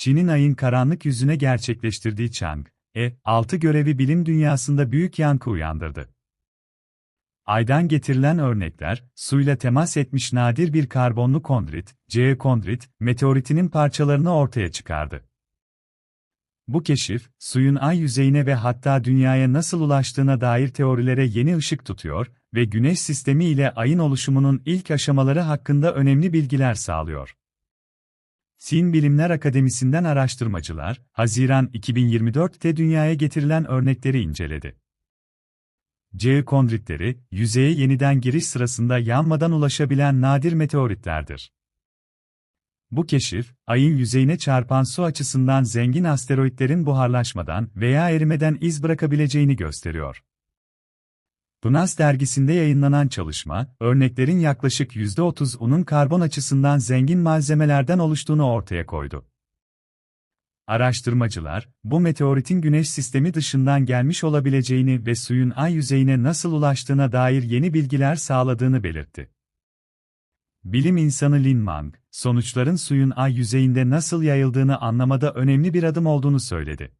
Çin'in ayın karanlık yüzüne gerçekleştirdiği Chang'e 6 görevi bilim dünyasında büyük yankı uyandırdı. Aydan getirilen örnekler, suyla temas etmiş nadir bir karbonlu kondrit, C kondrit, meteoritinin parçalarını ortaya çıkardı. Bu keşif, suyun ay yüzeyine ve hatta dünyaya nasıl ulaştığına dair teorilere yeni ışık tutuyor ve Güneş sistemi ile ayın oluşumunun ilk aşamaları hakkında önemli bilgiler sağlıyor. Sin Bilimler Akademisi'nden araştırmacılar, Haziran 2024'te dünyaya getirilen örnekleri inceledi. C kondritleri, yüzeye yeniden giriş sırasında yanmadan ulaşabilen nadir meteoritlerdir. Bu keşif, ayın yüzeyine çarpan su açısından zengin asteroitlerin buharlaşmadan veya erimeden iz bırakabileceğini gösteriyor. PNAS dergisinde yayınlanan çalışma, örneklerin yaklaşık %30'unun karbon açısından zengin malzemelerden oluştuğunu ortaya koydu. Araştırmacılar, bu meteoritin güneş sistemi dışından gelmiş olabileceğini ve suyun ay yüzeyine nasıl ulaştığına dair yeni bilgiler sağladığını belirtti. Bilim insanı Lin Mang, sonuçların suyun ay yüzeyinde nasıl yayıldığını anlamada önemli bir adım olduğunu söyledi.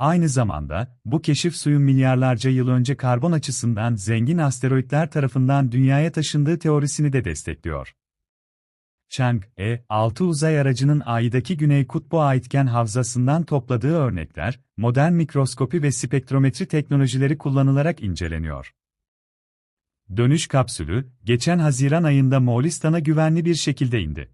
Aynı zamanda, bu keşif suyun milyarlarca yıl önce karbon açısından zengin asteroitler tarafından dünyaya taşındığı teorisini de destekliyor. Chang'e, 6 uzay aracının Ay'daki Güney Kutbu aitken havzasından topladığı örnekler, modern mikroskopi ve spektrometri teknolojileri kullanılarak inceleniyor. Dönüş kapsülü, geçen Haziran ayında Moğolistan'a güvenli bir şekilde indi.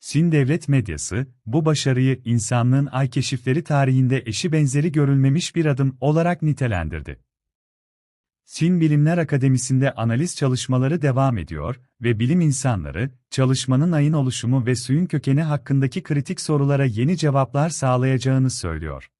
Sin devlet medyası, bu başarıyı insanlığın ay keşifleri tarihinde eşi benzeri görülmemiş bir adım olarak nitelendirdi. Sin Bilimler Akademisi'nde analiz çalışmaları devam ediyor ve bilim insanları, çalışmanın ayın oluşumu ve suyun kökeni hakkındaki kritik sorulara yeni cevaplar sağlayacağını söylüyor.